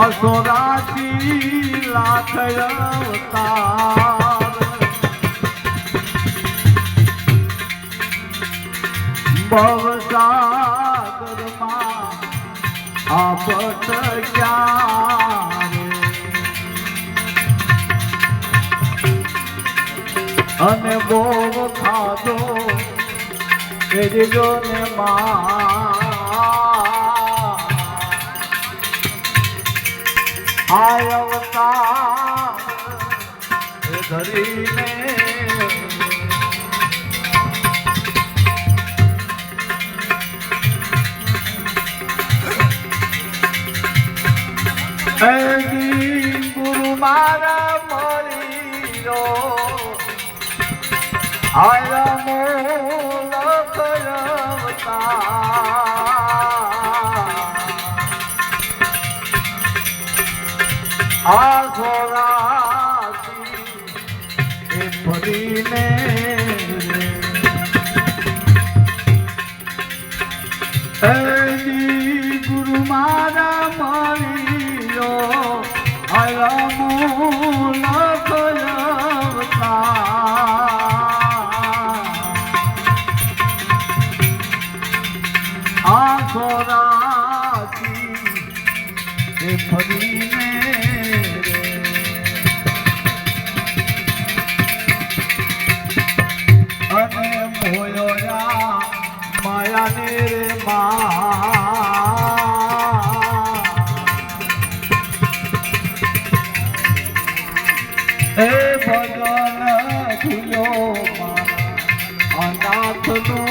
અસોરાથી લાખ અવતાર. ભવસાગરમાં આપત અને બહુ ખાધો એ દીધો ને આય અવતાર ધરીને ગુરુ મારા મરી આયા Hey. હે ભગવાન ખુલ્યો અનાથનું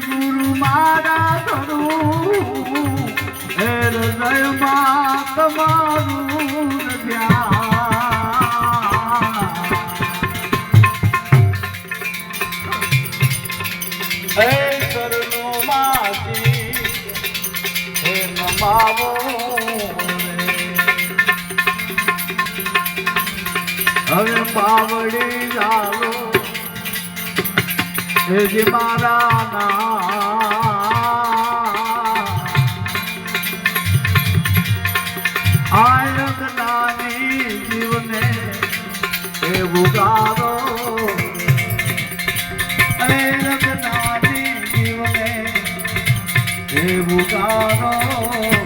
ગુરુ મારા ધરું હે હૃદયમાં તમારું રે. હવે પાવડી ચાલો હે જે મારા ના. આયક નાની જીવને એવું ગારો. આયક નાની જીવને ગારો.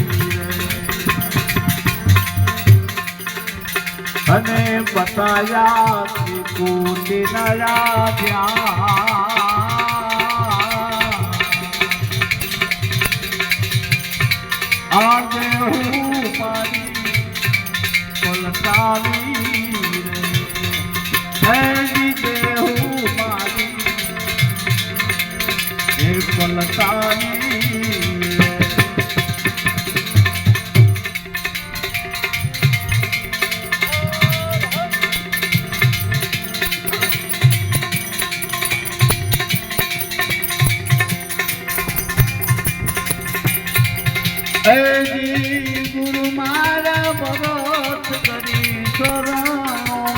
અને બતાયા ત્રિકુટી નયા આજે હું મારી પલટાવી રે.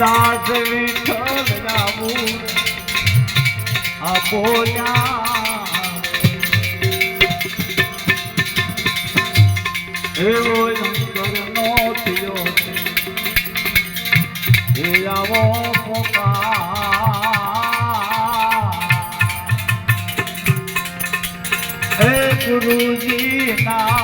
દાસ વિઠ્ઠલ રાવું આ બોલ્યા. એવો શંકરનો થયો એ આવો પોકાર. એ ગુરુજી ના